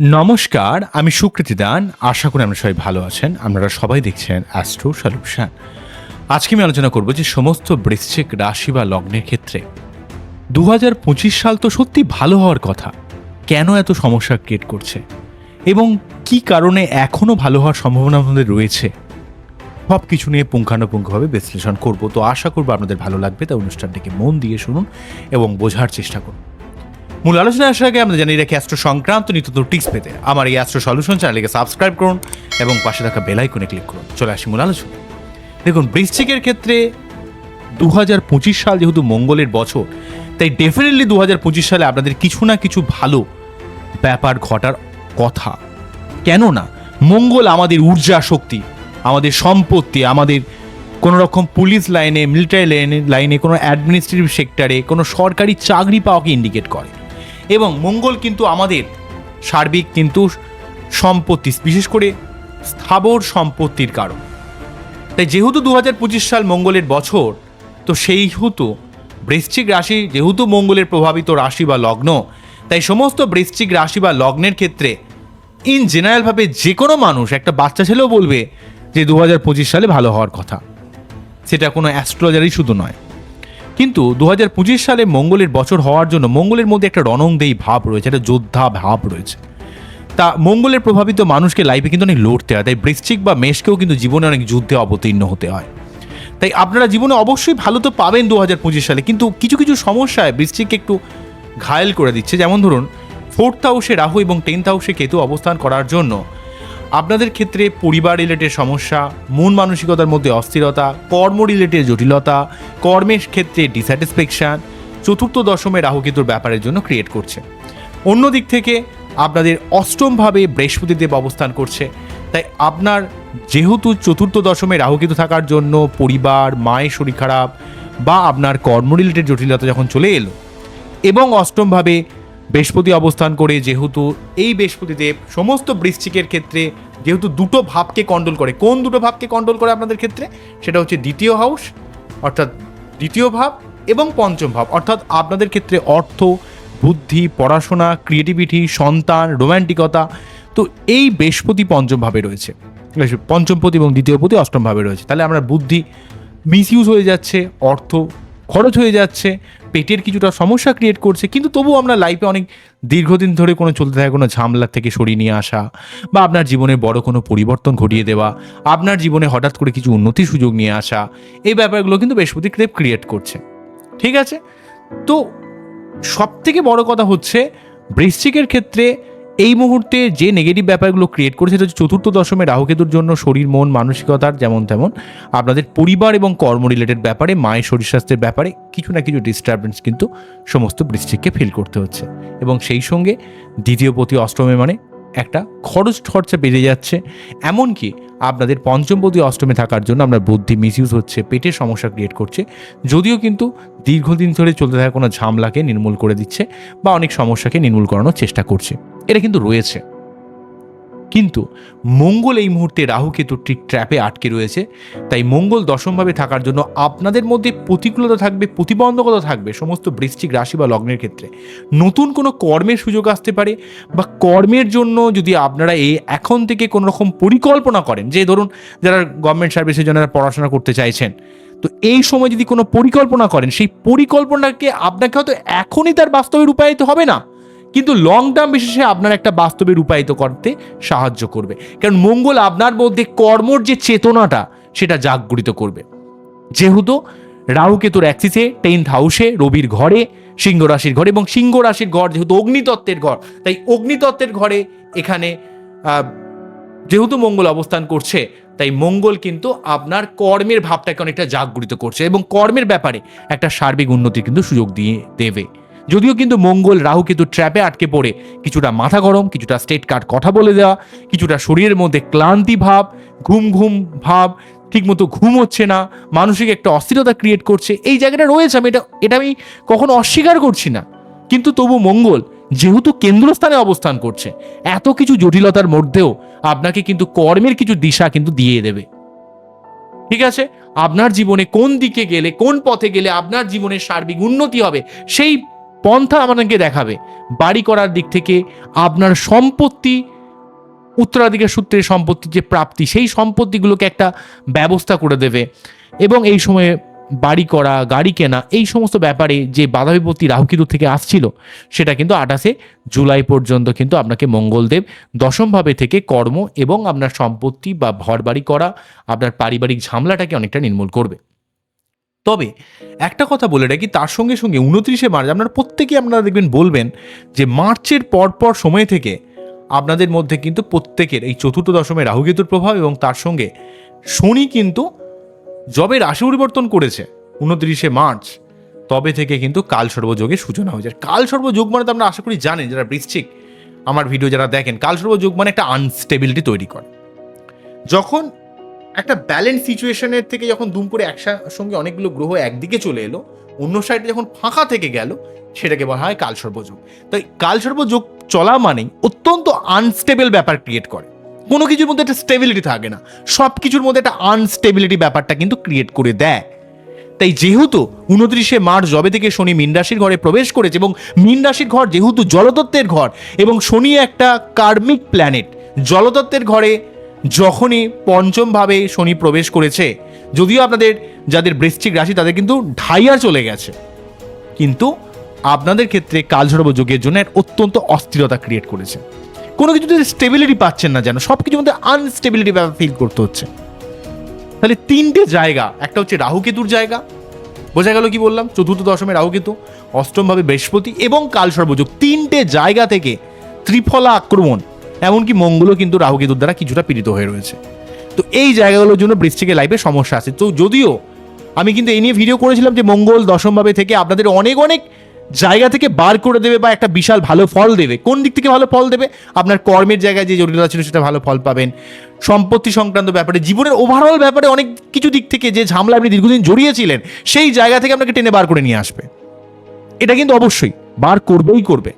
নমস্কার, আমি সুকৃতি দান। আশা করি আপনারা সবাই ভালো আছেন। আপনারা সবাই দেখছেন অ্যাস্ট্রো সলিউশন আজকে আমি আলোচনা করব যে সমস্ত বৃশ্চিক রাশি বা লগ্নের ক্ষেত্রে। দু হাজার পঁচিশ সাল তো সত্যি ভালো হওয়ার কথা। কেন এত সমস্যা ক্রিয়েট করছে? এবং কি কারণে এখনও ভালো হওয়ার সম্ভাবনা আমাদের রয়েছে? সব কিছু নিয়ে পুঙ্খানুপুঙ্খভাবে বিশ্লেষণ করব। তো আশা করব আপনাদের ভালো লাগবে। তাই অনুষ্ঠানটিকে মন দিয়ে শুনুন এবং বোঝার চেষ্টা করুন। মূল আলোচনায় আসার আগে আমরা জানিয়ে রাখি অ্যাস্ট্রো সংক্রান্ত নিত্য টিপস পেতে আমার এই অ্যাস্ট্রো সলিউশন চ্যানেলকে সাবস্ক্রাইব করুন এবং পাশে থাকা বেল আইকনে ক্লিক করুন। চলে আসি মূল আলোচনা দেখুন, বৃশ্চিকের ক্ষেত্রে দু হাজার পঁচিশ সাল যেহেতু মঙ্গলের বছর, তাই ডেফিনেটলি দু হাজার পঁচিশ সালে আপনাদের কিছু না কিছু ভালো ব্যাপার ঘটার কথা। কেন না মঙ্গল আমাদের ঊর্জা শক্তি আমাদের সম্পত্তি, আমাদের কোনো রকম পুলিশ লাইনে মিলিটারি লাইনে লাইনে কোনো অ্যাডমিনিস্ট্রেটিভ সেক্টরে কোনো সরকারি চাকরি পাওয়াকে ইন্ডিকেট করে। এবং মঙ্গল কিন্তু আমাদের সার্বিক কিন্তু সম্পত্তি, বিশেষ করে স্থাবর সম্পত্তির কারণ। তাই যেহেতু দু হাজার পঁচিশ সাল মঙ্গলের বছর, তো সেই হেতু বৃশ্চিক রাশি, যেহেতু মঙ্গলের প্রভাবিত রাশি বা লগ্ন, তাই সমস্ত বৃশ্চিক রাশি বা লগ্নের ক্ষেত্রে ইন জেনারেলভাবে যে কোনো মানুষ, একটা বাচ্চা ছেলেও বলবে যে দু হাজার পঁচিশ সালে ভালো হওয়ার কথা। সেটা কোনো অ্যাস্ট্রোলজারই শুধু নয়। কিন্তু দু হাজার পঁচিশ সালে মঙ্গলের বছর হওয়ার জন্য মঙ্গলের মধ্যে একটা রণংদেয়ী ভাব রয়েছে, একটা যোদ্ধা ভাব রয়েছে। তা মঙ্গলের প্রভাবিত মানুষকে লাইফে কিন্তু অনেক লড়তে হয়, তাই বৃশ্চিক বা মেষকেও কিন্তু জীবনে অনেক যুদ্ধে অবতীর্ণ হতে হয়। তাই আপনারা জীবনে অবশ্যই ভালো তো পাবেন দু হাজার পঁচিশ সালে, কিন্তু কিছু কিছু সমস্যায় বৃশ্চিককে একটু ঘায়েল করে দিচ্ছে। যেমন ধরুন, ফোর্থ হাউসে রাহু এবং টেন্থ হাউসে কেতু অবস্থান করার জন্য আপনাদের ক্ষেত্রে পরিবার রিলেটেড সমস্যা, মন মানসিকতার মধ্যে অস্থিরতা কর্ম রিলেটেড জটিলতা, কর্মের ক্ষেত্রে ডিস্যাটিসফ্যাকশন চতুর্থ দশমে রাহুকেতুর ব্যাপারের জন্য ক্রিয়েট করছে। অন্য দিক থেকে আপনাদের অষ্টমভাবে বৃহস্পতিদেব অবস্থান করছে, তাই আপনার যেহেতু চতুর্থ দশমে রাহুকেতু থাকার জন্য পরিবার, মায়ের শরীর খারাপ বা আপনার কর্ম রিলেটেড জটিলতা যখন চলে এলো, এবং অষ্টমভাবে বৃহস্পতি অবস্থান করে যেহেতু এই বৃহস্পতিদেব সমস্ত বৃশ্চিকের ক্ষেত্রে যেহেতু দুটো ভাবকে কন্ট্রোল করে, কোন দুটো ভাবকে কন্ট্রোল করে আপনাদের ক্ষেত্রে? সেটা হচ্ছে দ্বিতীয় হাউস অর্থাৎ দ্বিতীয় ভাব এবং পঞ্চম ভাব। অর্থাৎ আপনাদের ক্ষেত্রে অর্থ, বুদ্ধি, পড়াশোনা ক্রিয়েটিভিটি সন্তান রোম্যান্টিকতা তো এই বৃহস্পতি পঞ্চম ভাবে রয়েছে। পঞ্চমপতি এবং দ্বিতীয়পতি অষ্টম ভাবে রয়েছে। তাহলে আমরা বুদ্ধি মিসইউজ হয়ে যাচ্ছে, অর্থ খরচ হয়ে যাচ্ছে পেটের কিছুটা সমস্যা ক্রিয়েট করছে, কিন্তু তবুও আমরা লাইফে অনেক দীর্ঘদিন ধরে কোনো চলতে থাকে, কোনো ঝামেলা থেকে সরিয়ে নিয়ে আসা বা আপনার জীবনে বড় কোনো পরিবর্তন ঘটিয়ে দেওয়া, আপনার জীবনে হঠাৎ করে কিছু উন্নতি সুযোগ নিয়ে আসা, এই ব্যাপারগুলো কিন্তু বৃহস্পতি ক্রেপ ক্রিয়েট করছে। ঠিক আছে? তো সব থেকে বড় কথা হচ্ছে বৃশ্চিকের ক্ষেত্রে এই মুহূর্তে যে নেগেটিভ ব্যাপারগুলো ক্রিয়েট করেছে সেটা হচ্ছে চতুর্থ দশমে রাহুকেতুর জন্য শরীর, মন, মানসিকতার যেমন তেমন, আপনাদের পরিবার এবং কর্ম রিলেটেড ব্যাপারে, মায়ের শরীর স্বাস্থ্যের ব্যাপারে কিছু না কিছু ডিস্টারবেন্স কিন্তু সমস্ত বৃশ্চিককে ফিল করতে হচ্ছে। এবং সেই সঙ্গে দ্বিতীয় প্রতি অষ্টমে মানে একটা খরচ খরচা বেড়ে যাচ্ছে। এমনকি আপনাদের পঞ্চমপতি অষ্টমে থাকার জন্য আপনার বুদ্ধি মিসইউজ হচ্ছে, পেটের সমস্যা ক্রিয়েট করছে। যদিও কিন্তু দীর্ঘদিন ধরে চলতে থাকা কোনো ঝামলাকে নির্মূল করে দিচ্ছে বা অনেক সমস্যাকে নির্মূল করানোর চেষ্টা করছে। এটা কিন্তু রয়েছে। কিন্তু মঙ্গল এই মুহূর্তে রাহুকেতুর ঠিক ট্র্যাপে আটকে রয়েছে। তাই মঙ্গল দশমভাবে থাকার জন্য আপনাদের মধ্যে প্রতিকূলতা থাকবে, প্রতিবন্ধকতা থাকবে সমস্ত বৃশ্চিক রাশি বা লগ্নের ক্ষেত্রে। নতুন কোনো কর্মের সুযোগ আসতে পারে বা কর্মের জন্য যদি আপনারা এই এখন থেকে কোনো রকম পরিকল্পনা করেন, যে ধরুন যারা গভর্নমেন্ট সার্ভিসের জন্য পড়াশোনা করতে চাইছেন, তো এই সময় যদি কোনো পরিকল্পনা করেন, সেই পরিকল্পনাকে আপনাকে হয়তো এখনই তার বাস্তবে রূপায়িত হবে না। কিন্তু লং টার্ম বিশেষে আপনার একটা বাস্তবে রূপায়িত করতে সাহায্য করবে। কারণ মঙ্গল আপনার মধ্যে কর্মর যে চেতনাটা, সেটা জাগরিত করবে। যেহেতু রাহুকেতুর অ্যাক্সিসে টেন্থ হাউসে রবির ঘরে, সিংহ রাশির ঘরে এবং সিংহ রাশির ঘর যেহেতু অগ্নিতত্ত্বের ঘর, তাই অগ্নিতত্ত্বের ঘরে এখানে যেহেতু মঙ্গল অবস্থান করছে, তাই মঙ্গল কিন্তু আপনার কর্মের ভাবটাকে অনেকটা জাগরিত করছে এবং কর্মের ব্যাপারে একটা সার্বিক উন্নতির কিন্তু সুযোগ দিয়ে দেবে। যদিও কিন্তু মঙ্গল রাহু কিন্তু ট্র্যাপে আটকে পড়ে। কিছুটা মাথা গরম, কিছুটা স্টেট কার্ড কথা বলে দেওয়া, কিছুটা শরীরের মধ্যে ক্লান্তি ভাব, ঘুম ঘুম ভাব, ঠিকমতো ঘুম হচ্ছে না, মানসিক একটা অস্থিরতা ক্রিয়েট করছে। এই জায়গাটা রয়েছে, আমি এটা এটা আমি কখনো অস্বীকার করছি না। কিন্তু তবু মঙ্গল যেহেতু কেন্দ্রস্থানে অবস্থান করছে, এত কিছু জটিলতার মধ্যেও আপনাকে কিন্তু কর্মের কিছু দিশা কিন্তু দিয়ে দেবে। ঠিক আছে? আপনার জীবনে কোন দিকে গেলে, কোন পথে গেলে আপনার জীবনের সার্বিক উন্নতি হবে, সেই পন্থা আমাদেরকে দেখাবে। বাড়ি করার দিক থেকে আপনার সম্পত্তি, উত্তরাধিকার সূত্রে সম্পত্তির যে প্রাপ্তি, সেই সম্পত্তিগুলোকে একটা ব্যবস্থা করে দেবে। এবং এই সময়ে বাড়ি করা, গাড়ি কেনা, এই সমস্ত ব্যাপারে যে বাধা বিপত্তি রাহুকেতু থেকে আসছিল, সেটা কিন্তু আঠাশে জুলাই পর্যন্ত কিন্তু আপনাকে মঙ্গলদেব দশমভাবে থেকে কর্ম এবং আপনার সম্পত্তি বা ঘর বাড়ি করা, আপনার পারিবারিক ঝামেলাটাকে অনেকটা নির্মূল করবে। তবে একটা কথা বলে রাখি, তার সঙ্গে সঙ্গে উনত্রিশে মার্চ আপনারা প্রত্যেকেই আপনারা দেখবেন বলবেন যে মার্চের পরপর সময় থেকে আপনাদের মধ্যে কিন্তু প্রত্যেকের এই চতুর্থ দশমে রাহুকেতুর প্রভাব এবং তার সঙ্গে শনি কিন্তু যবে রাশি পরিবর্তন করেছে উনত্রিশে মার্চ। তবে থেকে কিন্তু কাল সর্বযোগের সূচনা হয়েছে। কাল সর্বযোগ মানে তো আমরা আশা করি জানেন, যারা বৃশ্চিক, আমার ভিডিও যারা দেখেন, কাল সর্বযোগ মানে একটা আনস্টেবিলিটি তৈরি করে। যখন একটা ব্যালেন্স সিচুয়েশনের থেকে যখন দুমপুরে একসঙ্গে অনেকগুলো গ্রহ একদিকে চলে এলো, অন্য সাইডে যখন ফাঁকা থেকে গেল, সেটাকে বলা হয় কাল সর্বযোগ। তাই কাল সর্বযোগ চলা মানেই অত্যন্ত আনস্টেবল ব্যাপার ক্রিয়েট করে। কোনো কিছুর মধ্যে একটা স্টেবিলিটি থাকে না। সব কিছুর মধ্যে একটা আনস্টেবিলিটি ব্যাপারটা কিন্তু ক্রিয়েট করে দেয়। তাই যেহেতু উনত্রিশে মার্চ জবে থেকে শনি মীন রাশির ঘরে প্রবেশ করেছে এবং মীন রাশির ঘর যেহেতু জলতত্ত্বের ঘর এবং শনি একটা কার্মিক প্ল্যানেট জলতত্ত্বের ঘরে যখনই পঞ্চমভাবে শনি প্রবেশ করেছে, যদিও আপনাদের যাদের বৃশ্চিক রাশি তাদের কিন্তু ঢাইয়া চলে গেছে। কিন্তু আপনাদের ক্ষেত্রে কালঝড়ব যোগের জন্য এক অত্যন্ত অস্থিরতা ক্রিয়েট করেছে। কোনো কিছুতে স্টেবিলিটি পাচ্ছেন না যেন সব কিছুর মধ্যে আনস্টেবিলিটি ফিল করতে হচ্ছে। তাহলে তিনটে জায়গা, একটা হচ্ছে রাহুকেতুর জায়গা, বোঝা গেল কি বললাম? চতুর্থ দশমে রাহুকেতু অষ্টমভাবে বৃহস্পতি এবং কাল সর্বযোগ তিনটে জায়গা থেকে ত্রিফলা আক্রমণ এমনকি মঙ্গলও কিন্তু রাহুকেতুর দ্বারা কিছুটা পীড়িত হয়ে রয়েছে। তো এই জায়গাগুলোর জন্য বৃশ্চিকের লাইফে সমস্যা আছে। তো যদিও আমি কিন্তু এই নিয়ে ভিডিও করেছিলাম যে মঙ্গল দশমভাবে থেকে আপনাদের অনেক অনেক জায়গা থেকে বার করে দেবে বা একটা বিশাল ভালো ফল দেবে। কোন দিক থেকে ভালো ফল দেবে? আপনার কর্মের জায়গায় যে জটিলতা ছিল সেটা ভালো ফল পাবেন। সম্পত্তি সংক্রান্ত ব্যাপারে, জীবনের ওভারঅল ব্যাপারে অনেক কিছু দিক থেকে যে ঝামেলা আপনি দীর্ঘদিন জড়িয়েছিলেন, সেই জায়গা থেকে আপনাকে টেনে বার করে নিয়ে আসবে। এটা কিন্তু অবশ্যই, বার করবেই করবে।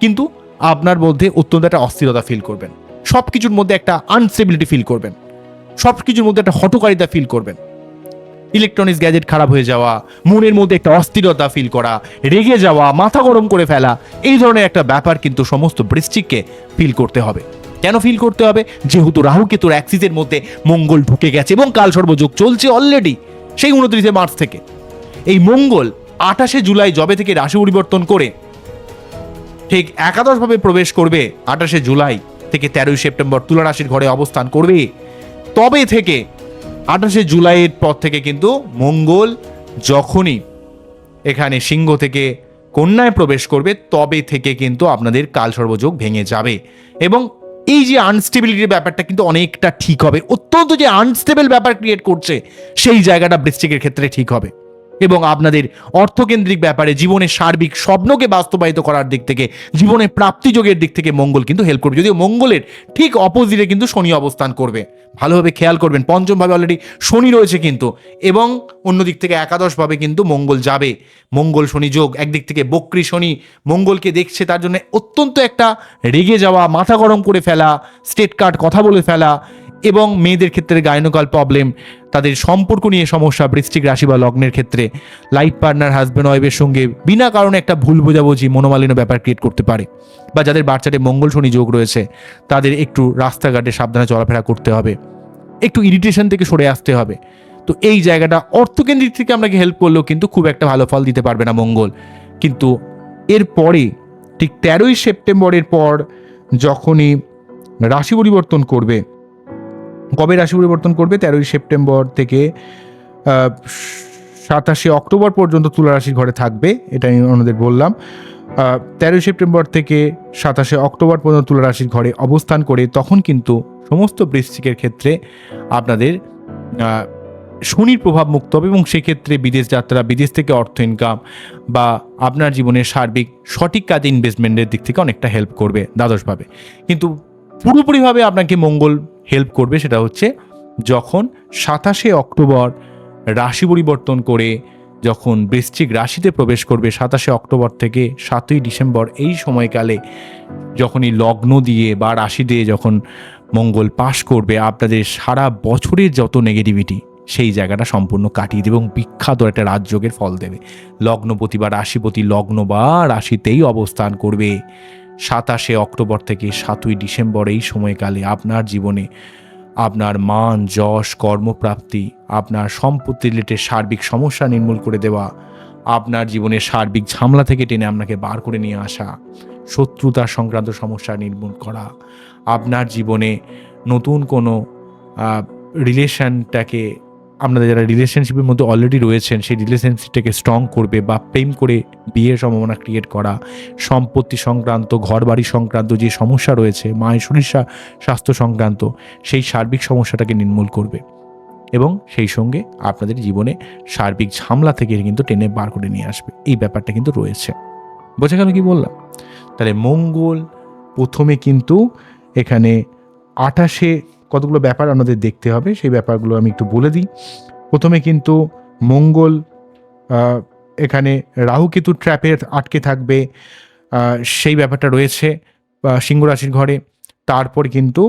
কিন্তু আপনার মধ্যে অত্যন্ত একটা অস্থিরতা ফিল করবেন। সব কিছুর মধ্যে একটা আনস্টেবিলিটি ফিল করবেন। সব কিছুর মধ্যে একটা হটকারিতা ফিল করবেন। ইলেকট্রনিক্স গ্যাজেট খারাপ হয়ে যাওয়া, মনের মধ্যে একটা অস্থিরতা ফিল করা, রেগে যাওয়া, মাথা গরম করে ফেলা, এই ধরনের একটা ব্যাপার কিন্তু সমস্ত বৃশ্চিককে ফিল করতে হবে। কেন ফিল করতে হবে? যেহেতু রাহু কেতুর অ্যাক্সিসের মধ্যে মঙ্গল ঢুকে গেছে এবং কাল সর্বযোগ চলছে অলরেডি সেই উনত্রিশে মার্চ থেকে। এই মঙ্গল আঠাশে জুলাই জবে থেকে রাশি পরিবর্তন করে ঠিক একাদশভাবে প্রবেশ করবে আঠাশে জুলাই থেকে তেরোই সেপ্টেম্বর তুলা রাশির ঘরে অবস্থান করবে। তবে থেকে আঠাশে জুলাইয়ের পর থেকে কিন্তু মঙ্গল যখনই এখানে সিংহ থেকে কন্যায় প্রবেশ করবে, তবে থেকে কিন্তু আপনাদের কাল সর্বযোগ ভেঙে যাবে। এবং এই যে আনস্টেবিলিটির ব্যাপারটা কিন্তু অনেকটা ঠিক হবে। অত্যন্ত যে আনস্টেবল ব্যাপার ক্রিয়েট করছে, সেই জায়গাটা বৃশ্চিকের ক্ষেত্রে ঠিক হবে। এবং আপনাদের অর্থকেন্দ্রিক ব্যাপারে জীবনের সার্বিক স্বপ্নকে বাস্তবায়িত করার দিক থেকে, জীবনের প্রাপ্তিযোগের দিক থেকে মঙ্গল কিন্তু হেল্প করবে। যদিও মঙ্গলের ঠিক অপোজিটে কিন্তু শনি অবস্থান করবে। ভালোভাবে খেয়াল করবেন, পঞ্চমভাবে অলরেডি শনি রয়েছে কিন্তু, এবং অন্য দিক থেকে একাদশভাবে কিন্তু মঙ্গল যাবে। মঙ্গল শনি যোগ, একদিক থেকে বক্রি শনি মঙ্গলকে দেখছে, তার জন্য অত্যন্ত একটা রেগে যাওয়া, মাথা গরম করে ফেলা স্টেট কার্ড কথা বলে ফেলা এবং মেয়েদের ক্ষেত্রে গাইনোকাল প্রবলেম তাদের সম্পর্ক নিয়ে সমস্যা, বৃষ্টিক রাশি বা লগ্নের ক্ষেত্রে। লাইফ পার্টনার হাজব্যান্ড ওয়াইফের সঙ্গে বিনা কারণে একটা ভুল বোঝাবুঝি, মনোমালিন্য ব্যাপার ক্রিয়েট করতে পারে। বা যাদের বাচ্চাতে মঙ্গল শনি যোগ রয়েছে, তাদের একটু রাস্তাঘাটে সাবধানে চলাফেরা করতে হবে। একটু ইরিটেশন থেকে সরে আসতে হবে। তো এই জায়গাটা অর্থকেন্দ্রিক থেকে আপনাকে হেল্প করলেও কিন্তু খুব একটা ভালো ফল দিতে পারবে না মঙ্গল। কিন্তু এরপরে ঠিক তেরোই সেপ্টেম্বরের পর যখনই রাশি পরিবর্তন করবে কবে রাশি পরিবর্তন করবে? তেরোই সেপ্টেম্বর থেকে সাতাশে অক্টোবর পর্যন্ত তুলা রাশির ঘরে থাকবে, এটা আমি ওনাদের বললাম। তেরোই সেপ্টেম্বর থেকে সাতাশে অক্টোবর পর্যন্ত তুলা রাশির ঘরে অবস্থান করে, তখন কিন্তু সমস্ত বৃশ্চিকের ক্ষেত্রে আপনাদের শনির প্রভাব মুক্ত হবে এবং সেক্ষেত্রে বিদেশ যাত্রা, বিদেশ থেকে অর্থ ইনকাম বা আপনার জীবনের সার্বিক সঠিক কাজে ইনভেস্টমেন্টের দিক থেকে অনেকটা হেল্প করবে, দ্বাদশভাবে। কিন্তু পুরোপুরিভাবে আপনাকে মঙ্গল হেল্প করবে সেটা হচ্ছে যখন সাতাশে অক্টোবর রাশি পরিবর্তন করে যখন বৃশ্চিক রাশিতে প্রবেশ করবে সাতাশে অক্টোবর থেকে সাতই ডিসেম্বর এই সময়কালে যখনই লগ্ন দিয়ে বা রাশি দিয়ে যখন মঙ্গল পাশ করবে, আপনাদের সারা বছরের যত নেগেটিভিটি সেই জায়গাটা সম্পূর্ণ কাটিয়ে দেবে এবং বিখ্যাত একটা রাজযোগের ফল দেবে। লগ্নপতি বা রাশিপতি লগ্ন বা রাশিতেই অবস্থান করবে। সাতাশে অক্টোবর থেকে সাতই ডিসেম্বর এই সময়কালে আপনার জীবনে আপনার মান, যশ, কর্মপ্রাপ্তি, আপনার সম্পত্তি রিলেটেড সার্বিক সমস্যা নির্মূল করে দেওয়া, আপনার জীবনের সার্বিক ঝামলা থেকে টেনে আপনাকে বার করে নিয়ে আসা, শত্রুতা সংক্রান্ত সমস্যা নির্মূল করা, আপনার জীবনে নতুন কোনো রিলেশনটাকে আপনাদের যারা রিলেশনশিপের মধ্যে অলরেডি রয়েছেন, সেই রিলেশনশিপটাকে স্ট্রং করবে বা প্রেম করে বিয়ের সম্ভাবনা ক্রিয়েট করা, সম্পত্তি সংক্রান্ত, ঘরবাড়ি সংক্রান্ত যে সমস্যা রয়েছে, মায়ের শরীর স্বাস্থ্য সংক্রান্ত, সেই সার্বিক সমস্যাটাকে নির্মূল করবে। এবং সেই সঙ্গে আপনাদের জীবনে সার্বিক ঝামলা থেকে কিন্তু টেনে বার করে নিয়ে আসবে। এই ব্যাপারটা কিন্তু রয়েছে। বোঝা গেল কি বললাম? তাহলে মঙ্গল প্রথমে কিন্তু এখানে আঠাশে কতগুলো ব্যাপার আমাদের দেখতে হবে, সেই ব্যাপারগুলো আমি একটু বলে দিই। প্রথমে কিন্তু মঙ্গল এখানে রাহুকেতু ট্র্যাপে আটকে থাকবে সেই ব্যাপারটা রয়েছে সিংহ রাশির ঘরে। তারপর কিন্তু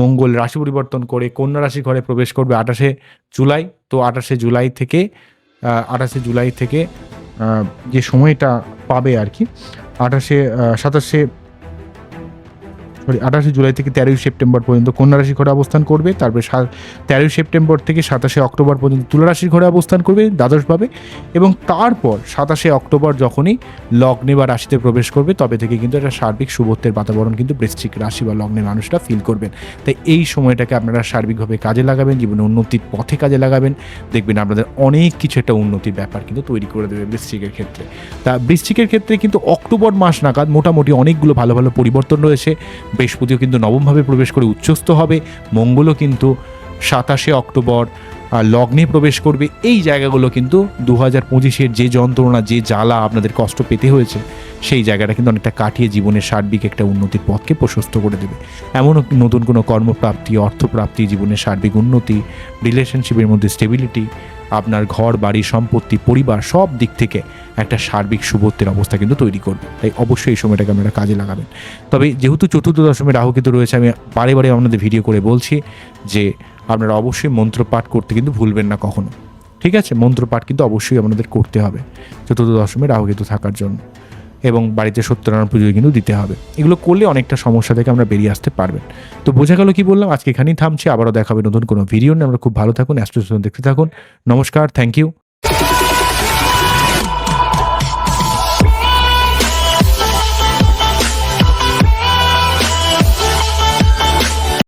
মঙ্গল রাশি পরিবর্তন করে কন্যা রাশির ঘরে প্রবেশ করবে আঠাশে জুলাই। তো আঠাশে জুলাই থেকে আঠাশে জুলাই থেকে যে সময়টা পাবে আর কি, আঠাশে সাতাশে সরি, আঠাশে জুলাই থেকে তেরোই সেপ্টেম্বর পর্যন্ত কন্যা রাশির ঘরে অবস্থান করবে, তারপরে তেরোই সেপ্টেম্বর থেকে সাতাশে অক্টোবর পর্যন্ত তুলা রাশির ঘরে অবস্থান করবে দ্বাদশভাবে এবং তারপর সাতাশে অক্টোবর যখনই লগ্নে বা রাশিতে প্রবেশ করবে, তবে থেকে কিন্তু একটা সার্বিক শুভত্বের বাতাবরণ কিন্তু বৃশ্চিক রাশি বা লগ্নের মানুষরা ফিল করবেন। তাই এই সময়টাকে আপনারা সার্বিকভাবে কাজে লাগাবেন, জীবনে উন্নতির পথে কাজে লাগাবেন। দেখবেন আপনাদের অনেক কিছু একটা উন্নতির ব্যাপার কিন্তু তৈরি করে দেবে বৃশ্চিকের ক্ষেত্রে। তা বৃশ্চিকের ক্ষেত্রে কিন্তু অক্টোবর মাস নাগাদ মোটামুটি অনেকগুলো ভালো ভালো পরিবর্তন রয়েছে। বৃহস্পতিও কিন্তু নবমভাবে প্রবেশ করে উচ্চস্থ হবে, মঙ্গলও কিন্তু সাতাশে অক্টোবর লগ্নে প্রবেশ করবে। এই জায়গাগুলো কিন্তু দু হাজার পঁচিশের যে যন্ত্রণা, যে জ্বালা আপনাদের কষ্ট পেতে হয়েছে, সেই জায়গাটা কিন্তু অনেকটা কাটিয়ে জীবনের সার্বিক একটা উন্নতির পথকে প্রশস্ত করে দেবে। এমনও নতুন কোনো কর্মপ্রাপ্তি, অর্থপ্রাপ্তি, জীবনের সার্বিক উন্নতি রিলেশনশিপের মধ্যে স্টেবিলিটি আপনার ঘর, বাড়ি, সম্পত্তি, পরিবার সব দিক থেকে একটা সার্বিক শুভত্বের অবস্থা কিন্তু তৈরি করবে। তাই অবশ্যই এই সময়টাকে আপনারা কাজে লাগাবেন। তবে যেহেতু চতুর্থ দশমে রাহুকেতু রয়েছে, আমি বারে বারে আপনাদের ভিডিও করে বলছি যে আপনারা অবশ্যই মন্ত্র পাঠ করতে কিন্তু ভুলবেন না কখনো। ঠিক আছে? মন্ত্রপাঠ কিন্তু অবশ্যই আপনাদের করতে হবে। চতুর্থ দশমে রাহুকেতু থাকার জন্য। এবং বাড়িতে সত্যনারায়ণ পুজো কিন্তু দিতে হবে। এগুলো করলে অনেকটা সমস্যা থেকে আমরা বেরিয়ে আসতে পারবেন। তো বোঝা গেল কি বললাম? আজকে এখানেই থামছি। আবারও দেখাবে নতুন কোনো ভিডিও নিয়ে। আমরা খুব ভালো থাকুন অ্যাস্ট্রোসন দেখতে থাকুন। নমস্কার, থ্যাংক ইউ।